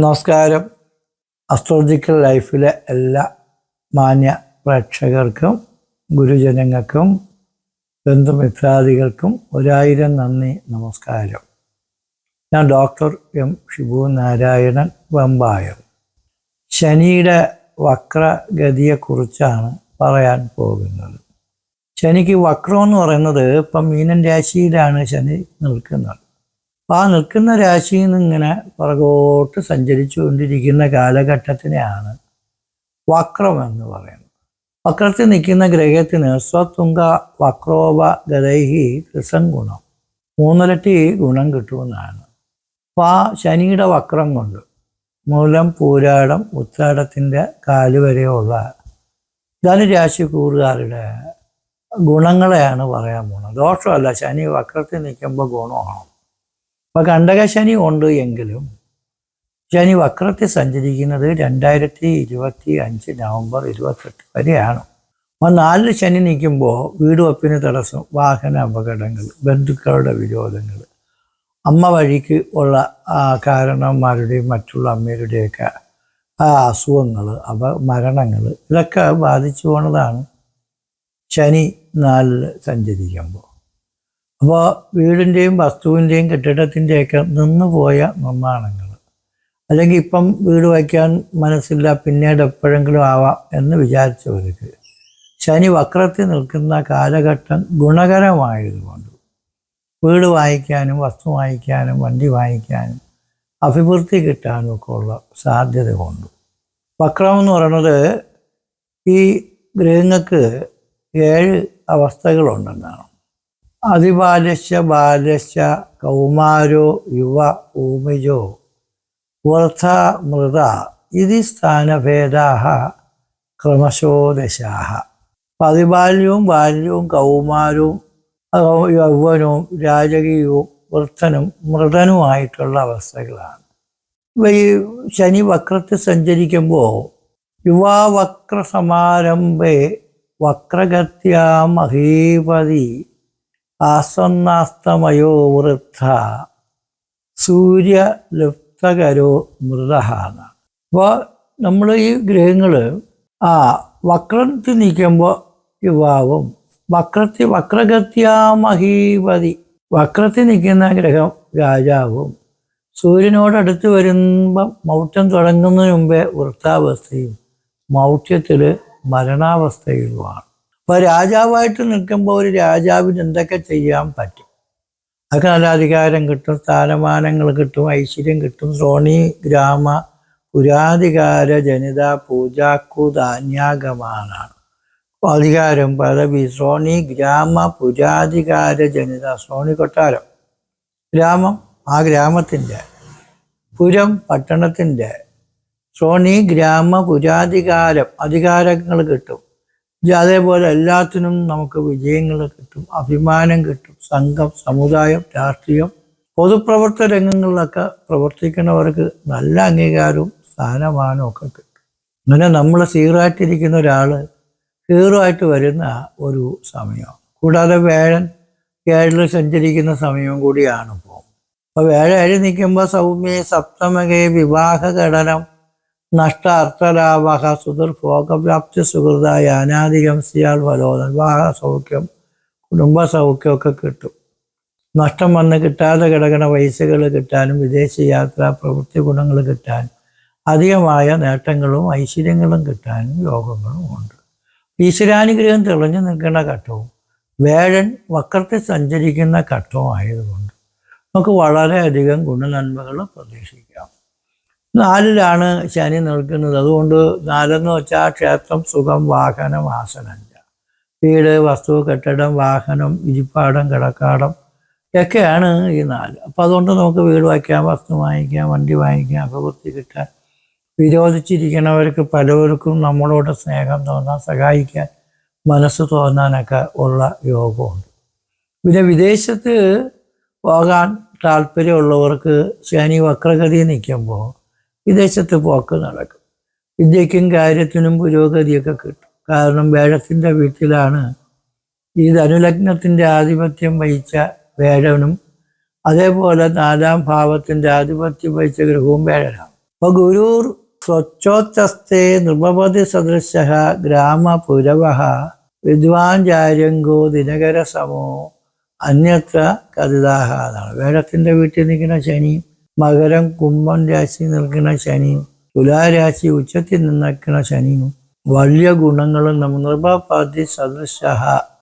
നമസ്കാരം. അസ്ട്രോളജിക്കൽ ലൈഫിലെ എല്ലാ മാന്യ പ്രേക്ഷകർക്കും ഗുരുജനങ്ങൾക്കും ബന്ധുമിത്രാദികൾക്കും ഒരായിരം നന്ദി നമസ്കാരം. ഞാൻ ഡോക്ടർ എം ഷിബു നാരായണൻ വെമ്പായം. ശനിയുടെ വക്രഗതിയെക്കുറിച്ചാണ് പറയാൻ പോകുന്നത്. ശനിക്ക് വക്രം എന്ന് പറയുന്നത് ഇപ്പം മീനൻ രാശിയിലാണ് ശനി നിൽക്കുന്നത്. ആ നിൽക്കുന്ന രാശിയിൽ നിന്ന് ഇങ്ങനെ പുറകോട്ട് സഞ്ചരിച്ചുകൊണ്ടിരിക്കുന്ന കാലഘട്ടത്തിനെയാണ് വക്രം എന്ന് പറയുന്നത്. വക്രത്തിൽ നിൽക്കുന്ന ഗ്രഹത്തിന് സ്വത്തുങ്ക വക്രോപ ഗതൈഹി ഗുണം മൂന്നിരട്ടി ഗുണം കിട്ടുമെന്നാണ്. അപ്പോൾ ആ ശനിയുടെ വക്രം കൊണ്ട് മൂലം പൂരാടം ഉത്രാടത്തിന്റെ കാൽ വരെയുള്ള ധനുരാശി കൂറുകാരുടെ ഗുണങ്ങളെയാണ് പറയാൻ പോകുന്നത്. ദോഷമല്ല ശനി വക്രത്തിൽ നിൽക്കുമ്പോൾ ഗുണമാണ്. അപ്പോൾ കണ്ടകശനി ഉണ്ട് എങ്കിലും ശനി വക്രത്തിൽ സഞ്ചരിക്കുന്നത് രണ്ടായിരത്തി ഇരുപത്തി അഞ്ച് നവംബർ ഇരുപത്തെട്ട് വരെയാണ്. അപ്പോൾ നാലിൽ ശനി നിൽക്കുമ്പോൾ വീട് വെപ്പിന് തടസ്സം വാഹന അപകടങ്ങൾ ബന്ധുക്കളുടെ വിരോധങ്ങൾ അമ്മ വഴിക്ക് ഉള്ള കാരണന്മാരുടെയും മറ്റുള്ള അമ്മയുടെയൊക്കെ അസുഖങ്ങൾ അപ മരണങ്ങൾ ഇതൊക്കെ ബാധിച്ചു പോണതാണ് ശനി നാലിൽ സഞ്ചരിക്കുമ്പോൾ അപ്പോൾ വീടിന്റെയും വസ്തുവിന്റെയും കെട്ടിടത്തിന്റെയൊക്കെ നിന്നുപോയ നിർമ്മാണങ്ങൾ. അല്ലെങ്കിൽ ഇപ്പം വീട് വയ്ക്കാൻ മനസ്സില്ല പിന്നീട് എപ്പോഴെങ്കിലും ആവാം എന്ന് വിചാരിച്ചവർക്ക് ശനി വക്രത്തിൽ നിൽക്കുന്ന കാലഘട്ടം ഗുണകരമായതുകൊണ്ട് വീട് വായിക്കാനും വസ്തു വാങ്ങിക്കാനും വണ്ടി വാങ്ങിക്കാനും അഭിവൃദ്ധി കിട്ടാനും ഒക്കെ ഉള്ള സാധ്യത കൊണ്ട്. വക്രം എന്ന് പറയുന്നത് ഈ ഗ്രഹങ്ങൾക്ക് ഏഴ് അവസ്ഥകളുണ്ടെന്നാണ്. അതിബാലശ്യ ബാലശ്യ കൗമാരോ യുവ ഊമിജോ വർദ്ധ മൃത ഇതി സ്ഥാനഭേദാഹ ക്രമശോ ദശാഹ. അതിബാല്യവും ബാല്യവും കൗമാരവും യൗവനവും രാജകീയവും വൃദ്ധനും മൃതനുമായിട്ടുള്ള അവസ്ഥകളാണ്. ഈ ശനി വക്രത്തിൽ സഞ്ചരിക്കുമ്പോൾ യുവാവക്ര സമാരംഭേ വക്രഗത്യാ മഹീപതി ആസന്നാസ്തമയോ വൃദ്ധ. സൂര്യലുപ്തകരോ മൃത എന്നാണ് അപ്പോൾ നമ്മൾ ഈ ഗ്രഹങ്ങൾ ആ വക്രത്തിൽ നിൽക്കുമ്പോൾ യുവാവും. വക്രത്തിൽ വക്രഗത്യാ മഹീപതി വക്രത്തിൽ നിൽക്കുന്ന ഗ്രഹം രാജാവും. സൂര്യനോടടുത്ത് വരുമ്പം മൗഢ്യം തുടങ്ങുന്നതിന് മുമ്പേ വൃത്താവസ്ഥയും മൗഢ്യത്തിൽ മരണാവസ്ഥയിലുമാണ് അപ്പോൾ രാജാവായിട്ട് നിൽക്കുമ്പോൾ ഒരു രാജാവിന് എന്തൊക്കെ ചെയ്യാൻ പറ്റും? അതൊക്കെ നല്ല അധികാരം കിട്ടും സ്ഥാനമാനങ്ങൾ കിട്ടും ഐശ്വര്യം കിട്ടും. സോണി ഗ്രാമ പുരാധികാര ജനിത പൂജാക്കു ധാന്യാഗമാനാണ്. അധികാരം പദവി സോണി ഗ്രാമ പുരാധികാര ജനിത സോണി കൊട്ടാരം. ഗ്രാമം ആ ഗ്രാമത്തിന്റെ പുരം പട്ടണത്തിന്റെ സോണി ഗ്രാമ പുരാധികാരം അധികാരങ്ങൾ കിട്ടും. അതേപോലെ എല്ലാത്തിനും നമുക്ക് വിജയങ്ങൾ കിട്ടും അഭിമാനം കിട്ടും സംഘം സമുദായം രാഷ്ട്രീയം പൊതുപ്രവർത്തന രംഗങ്ങളിലൊക്കെ പ്രവർത്തിക്കുന്നവർക്ക് നല്ല അംഗീകാരവും സ്ഥാനമാനവും ഒക്കെ കിട്ടും. അങ്ങനെ നമ്മൾ സീറായിട്ടിരിക്കുന്ന ഒരാൾ ഹീറോ ആയിട്ട് വരുന്ന ഒരു സമയമാണ്. കൂടാതെ വേഴൻ ഏഴിൽ സഞ്ചരിക്കുന്ന സമയവും കൂടിയാണ് ഇപ്പോൾ അപ്പോൾ വേഴ ഏഴ് നിൽക്കുമ്പോൾ സൗമ്യ സപ്തമകെ വിവാഹ ഘടനം നഷ്ട അർത്ഥലാഭ സുദർഭോഗവ്യാപ്തി സുഹൃതായ അനാധികം സിയാൽ ഫലോ വിവാഹ സൗഖ്യം കുടുംബ സൗഖ്യമൊക്കെ കിട്ടും. നഷ്ടം വന്ന് കിട്ടാതെ കിടക്കുന്ന പൈസകൾ കിട്ടാനും വിദേശ യാത്ര പ്രവൃത്തി ഗുണങ്ങൾ കിട്ടാനും അധികമായ നേട്ടങ്ങളും ഐശ്വര്യങ്ങളും കിട്ടാനും യോഗങ്ങളും ഉണ്ട്. ഈശ്വരാനുഗ്രഹം തെളിഞ്ഞു നിൽക്കുന്ന ഘട്ടവും വേഴൻ വക്രത്തിൽ സഞ്ചരിക്കുന്ന ഘട്ടവും ആയതുകൊണ്ട് നമുക്ക് വളരെയധികം ഗുണനന്മകൾ പ്രതീക്ഷിക്കാം. നാലിലാണ് ശനി നിൽക്കുന്നത്. അതുകൊണ്ട് നാലെന്ന് വെച്ചാൽ ക്ഷേത്രം സുഖം വാഹനം ആസനഞ്ച വീട് വസ്തു കെട്ടിടം വാഹനം ഇരിപ്പാടം കിടക്കാടം ഒക്കെയാണ് ഈ നാല്. അപ്പോൾ അതുകൊണ്ട് നമുക്ക് വീട് വയ്ക്കാം വസ്തു വാങ്ങിക്കാം വണ്ടി വാങ്ങിക്കാം അഭിവൃദ്ധി കിട്ടാൻ. വിരോധിച്ചിരിക്കുന്നവർക്ക് പലവർക്കും നമ്മളോട് സ്നേഹം തോന്നാൻ സഹായിക്കാൻ മനസ്സ് തോന്നാനൊക്കെ ഉള്ള യോഗമുണ്ട്. പിന്നെ വിദേശത്ത് പോകാൻ താല്പര്യമുള്ളവർക്ക് ശനി വക്രഗതി നിൽക്കുമ്പോൾ വിദേശത്ത് പോക്ക് നടക്കും. വിദ്യയ്ക്കും കാര്യത്തിനും പുരോഗതിയൊക്കെ കിട്ടും. കാരണം വേഴത്തിന്റെ വീട്ടിലാണ് ഈ ധനുലഗ്നത്തിന്റെ ആധിപത്യം വഹിച്ച വേഴനും അതേപോലെ നാലാം ഭാവത്തിന്റെ ആധിപത്യം വഹിച്ച ഗ്രഹവും വേഴനാണ്. അപ്പോൾ ഗുരുർ സ്വച്ഛോത്തസ്തേ നൃപതി സദൃശ ഗ്രാമപുരവ വിദ്വാൻചാര്യങ്കോ ദിനകര സമോ അന്യത്ര കരുതാഹ എന്നാണ്. വേഴത്തിന്റെ വീട്ടിൽ നിൽക്കുന്ന ശനിയും മകരം കുംഭം രാശി നിൽക്കുന്ന ശനിയും തുലാരാശി ഉച്ചത്തിൽ നിൽക്കുന്ന ശനിയും വലിയ ഗുണങ്ങളും നമ്മൾ നൃപപതി സദൃശ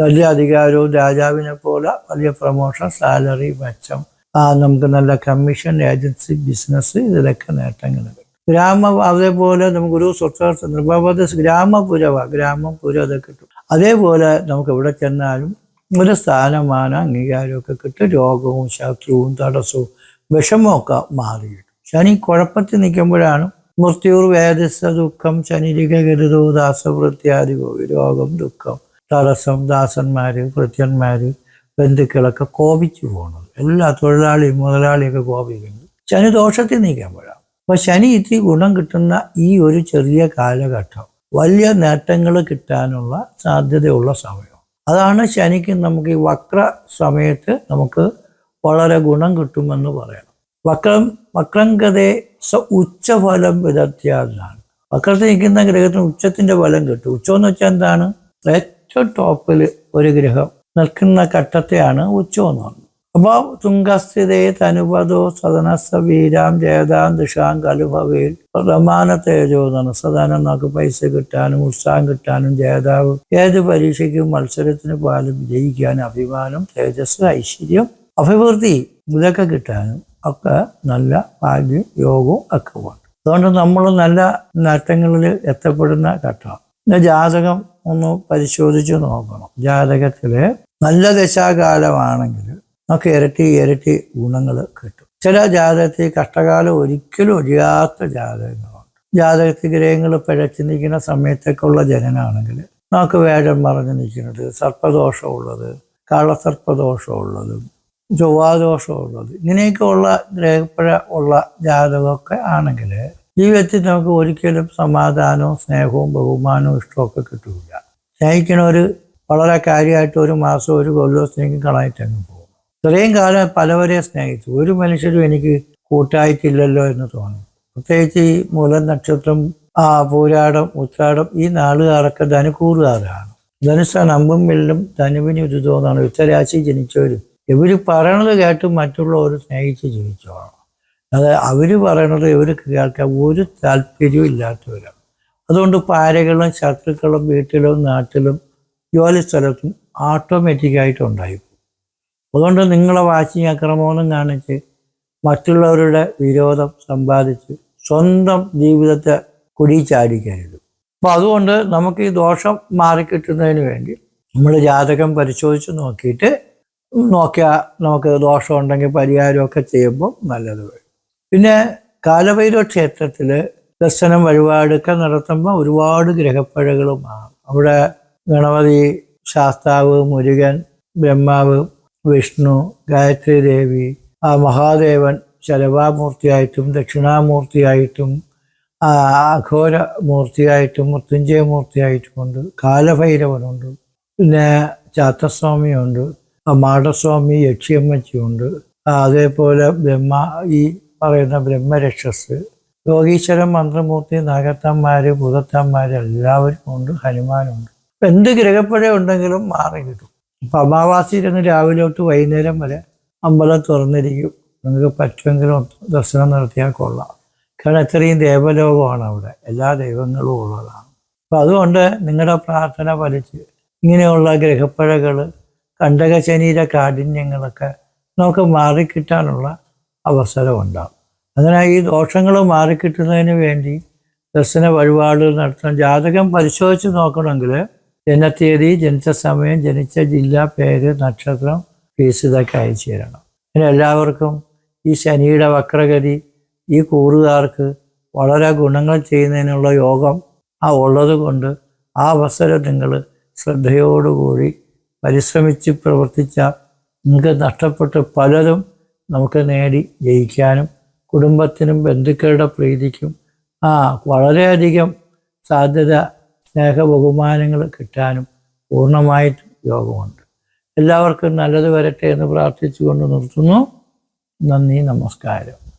വലിയ അധികാരവും രാജാവിനെ പോലെ വലിയ പ്രൊമോഷൻ സാലറി മെച്ചം. ആ നമുക്ക് നല്ല കമ്മീഷൻ ഏജൻസി ബിസിനസ് ഇതിലൊക്കെ നേട്ടങ്ങൾ ഗ്രാമ അതേപോലെ നമുക്ക് ഒരു സ്വത്ത് നൃപപതി ഗ്രാമപുരവ ഗ്രാമം പുര അതൊക്കെ കിട്ടും. അതേപോലെ നമുക്ക് എവിടെ ചെന്നാലും ഒരു സ്ഥാനമാന അംഗീകാരമൊക്കെ കിട്ടും. രോഗവും ശത്രുവും തടസ്സവും വിഷമമൊക്കെ മാറി കിട്ടും ശനി കുഴപ്പത്തിൽ നിൽക്കുമ്പോഴാണ് മൃത്യുർ വേദസ ദുഃഖം ശനിരിക ഗരുതോ ദാസവൃത്യാദി രോഗം ദുഃഖം തടസ്സം ദാസന്മാര് ഭൃത്യന്മാര് ബന്ധുക്കളൊക്കെ കോപിച്ചു പോകുന്നത് എല്ലാ തൊഴിലാളിയും മുതലാളിയൊക്കെ കോപിക്കുന്നത് ശനി ദോഷത്തിൽ നിൽക്കുമ്പോഴാണ്. അപ്പൊ ശനി ഇത്തിരി ഗുണം കിട്ടുന്ന ഈ ഒരു ചെറിയ കാലഘട്ടം വലിയ നേട്ടങ്ങൾ കിട്ടാനുള്ള സാധ്യതയുള്ള സമയം. അതാണ് ശനിക്ക് നമുക്ക് ഈ വക്ര സമയത്ത് നമുക്ക് വളരെ ഗുണം കിട്ടുമെന്ന് പറയണം. വക്രം വക്രംഗതയെ സ ഉച്ചഫലം വിദഗ്ധ്യാന്നാണ് വക്രത്തിൽ നിൽക്കുന്ന ഗ്രഹത്തിന് ഉച്ചത്തിന്റെ ഫലം കിട്ടും. ഉച്ചം എന്ന് വെച്ചാൽ എന്താണ്? ഏറ്റവും ടോപ്പിൽ ഒരു ഗ്രഹം നിൽക്കുന്ന ഘട്ടത്തെയാണ് ഉച്ചം എന്ന് പറയുന്നത്. അപ്പോൾ തുങ്കസ്ഥിതേ തനുപദോ സദനസ്ഥ വീരാം ജേതാം ദിഷാം കലുഭവയിൽ പ്രമാന തേജോ എന്നാണ് നമുക്ക് പൈസ കിട്ടാനും ഉത്സാഹം കിട്ടാനും ജേതാവ് ഏത് പരീക്ഷയ്ക്കും മത്സരത്തിന് പാലും വിജയിക്കാനും അഭിമാനം തേജസ് ഐശ്വര്യം അഭിവൃദ്ധി ഇതൊക്കെ കിട്ടാനും ഒക്കെ നല്ല ഭാഗ്യം യോഗവും ഒക്കെ ഉണ്ട് അതുകൊണ്ട് നമ്മൾ നല്ല നേട്ടങ്ങളിൽ എത്തപ്പെടുന്ന ഘട്ടമാണ് പിന്നെ ജാതകം ഒന്ന് പരിശോധിച്ച് നോക്കണം. ജാതകത്തിൽ നല്ല ദശാകാലമാണെങ്കിൽ നമുക്ക് ഇരട്ടി ഇരട്ടി ഗുണങ്ങൾ കിട്ടും. ചില ജാതകത്തിൽ കഷ്ടകാലം ഒരിക്കലും ഒഴിയാത്ത ജാതകങ്ങളുണ്ട്. ജാതകത്തിൽ ഗ്രഹങ്ങൾ പിഴച്ചു നിൽക്കുന്ന സമയത്തേക്കുള്ള ജനനാണെങ്കിൽ നമുക്ക് വേഴം മറഞ്ഞു നിൽക്കുന്നത് സർപ്പദോഷമുള്ളത് കള്ളസർപ്പദോഷമുള്ളതും ചൊവ്വാദോഷമുള്ളത്. ഇങ്ങനെയൊക്കെ ഉള്ള ഗ്രഹപ്പഴ ഉള്ള ജാതകമൊക്കെ ആണെങ്കിൽ ജീവിതത്തിൽ നമുക്ക് ഒരിക്കലും സമാധാനവും സ്നേഹവും ബഹുമാനവും ഇഷ്ടമൊക്കെ കിട്ടില്ല സ്നേഹിക്കണവർ വളരെ കാര്യമായിട്ട് ഒരു മാസം ഒരു കൊല്ലം സ്നേഹിക്കും കളായിട്ട് അങ്ങ് പോകും. ഇത്രയും കാലം പലവരെ സ്നേഹിച്ചു. ഒരു മനുഷ്യരും എനിക്ക് കൂട്ടായിട്ടില്ലല്ലോ എന്ന് തോന്നി. പ്രത്യേകിച്ച് ഈ മൂലം നക്ഷത്രം ആ പൂരാടം ഉത്രാടം ഈ നാളുകാരൊക്കെ ധനുക്കൂറുകാരാണ്. ധനുസാണ് നമ്പും മില്ലും ധനുവിന് ഒരു തോന്നാണ് ഉച്ചരാശി ജനിച്ചവരും ഇവർ പറയണത് കേട്ട് മറ്റുള്ളവർ സ്നേഹിച്ച് ജീവിച്ചോളണം അത് അവർ പറയണത് ഇവർക്ക് കേൾക്കാൻ ഒരു താല്പര്യവും ഇല്ലാത്തവരാണ്. അതുകൊണ്ട് പാരകളും ശത്രുക്കളും വീട്ടിലും നാട്ടിലും ജോലി സ്ഥലത്തും ഓട്ടോമാറ്റിക്കായിട്ട് ഉണ്ടായിപ്പോകും. അതുകൊണ്ട് നിങ്ങളെ വാശി അക്രമമൊന്നും കാണിച്ച് മറ്റുള്ളവരുടെ വിരോധം സമ്പാദിച്ച് സ്വന്തം ജീവിതത്തെ കുടിച്ചാടിക്കരുത്. അപ്പോൾ അതുകൊണ്ട് നമുക്ക് ഈ ദോഷം മാറിക്കിട്ടുന്നതിന് വേണ്ടി നമ്മൾ ജാതകം പരിശോധിച്ച് നോക്കിയിട്ട് നോക്കിയാൽ നമുക്ക് ദോഷം ഉണ്ടെങ്കിൽ പരിഹാരമൊക്കെ ചെയ്യുമ്പോൾ നല്ലത് വരും. പിന്നെ കാലഭൈരവ ക്ഷേത്രത്തിൽ ദർശനം വഴിപാടൊക്കെ നടത്തുമ്പോൾ ഒരുപാട് ഗ്രഹപ്പഴകളുമാണ്. അവിടെ ഗണപതി ശാസ്താവ് മുരുകൻ ബ്രഹ്മാവ് വിഷ്ണു ഗായത്രി ദേവി ആ മഹാദേവൻ ശലഭാമൂർത്തിയായിട്ടും ദക്ഷിണാമൂർത്തിയായിട്ടും അഘോര മൂർത്തിയായിട്ടും മൃത്യുഞ്ജയ മൂർത്തിയായിട്ടുമുണ്ട് കാലഭൈരവനുണ്ട്. പിന്നെ ചാത്തസ്വാമിയുണ്ട്. മാടസ്വാമി യക്ഷിയമ്മച്ചിയുണ്ട് അതേപോലെ ബ്രഹ്മ ഈ പറയുന്ന ബ്രഹ്മരക്ഷസ്. യോഗീശ്വരൻ മന്ത്രമൂർത്തി നാഗത്തന്മാർ ഭൂതത്തന്മാർ എല്ലാവരും ഉണ്ട് ഹനുമാനുണ്ട്. എന്ത് ഗ്രഹപ്പുഴ ഉണ്ടെങ്കിലും മാറി കിട്ടും. അപ്പം അമാവാസി ഇരുന്ന് രാവിലെ തൊട്ട് വൈകുന്നേരം വരെ അമ്പലം തുറന്നിരിക്കും. നിങ്ങൾക്ക് പറ്റുമെങ്കിലും ദർശനം നടത്തിയാൽ കൊള്ളാം. കാരണം ഇത്രയും ദേവലോകമാണ് അവിടെ. എല്ലാ ദൈവങ്ങളും ഉള്ളതാണ്. അപ്പം അതുകൊണ്ട് നിങ്ങളുടെ പ്രാർത്ഥന ഫലിച്ച് ഇങ്ങനെയുള്ള ഗ്രഹപ്പഴകൾ കണ്ടകശനീര കാഠിന്യങ്ങളൊക്കെ നമുക്ക് മാറിക്കിട്ടാനുള്ള അവസരം ഉണ്ടാകും അങ്ങനെ ഈ ദോഷങ്ങൾ മാറിക്കിട്ടുന്നതിന് വേണ്ടി ദർശന വഴിപാടുകൾ നടത്തണം. ജാതകം പരിശോധിച്ച് നോക്കണമെങ്കിൽ ജനത്തീയതി ജനിച്ച സമയം ജനിച്ച ജില്ല പേര് നക്ഷത്രം ഫീസ് ഇതൊക്കെ അയച്ചു തരണം. പിന്നെ എല്ലാവർക്കും ഈ ശനിയുടെ വക്രഗതി ഈ കൂറുകാർക്ക് വളരെ ഗുണങ്ങൾ ചെയ്യുന്നതിനുള്ള യോഗം ആ ഉള്ളത് കൊണ്ട് ആ അവസരം നിങ്ങൾ ശ്രദ്ധയോടുകൂടി പരിശ്രമിച്ച് പ്രവർത്തിച്ച നിങ്ങൾക്ക് നഷ്ടപ്പെട്ട് പലതും നമുക്ക് നേടി ജയിക്കാനും കുടുംബത്തിനും ബന്ധുക്കളുടെ പ്രീതിക്കും ആ വളരെയധികം സാധ്യത സ്നേഹ ബഹുമാനങ്ങൾ കിട്ടാനും പൂർണമായിട്ടും യോഗമുണ്ട്. എല്ലാവർക്കും നല്ലത് വരട്ടെ എന്ന് പ്രാർത്ഥിച്ചുകൊണ്ട് നിർത്തുന്നു. നന്ദി നമസ്കാരം.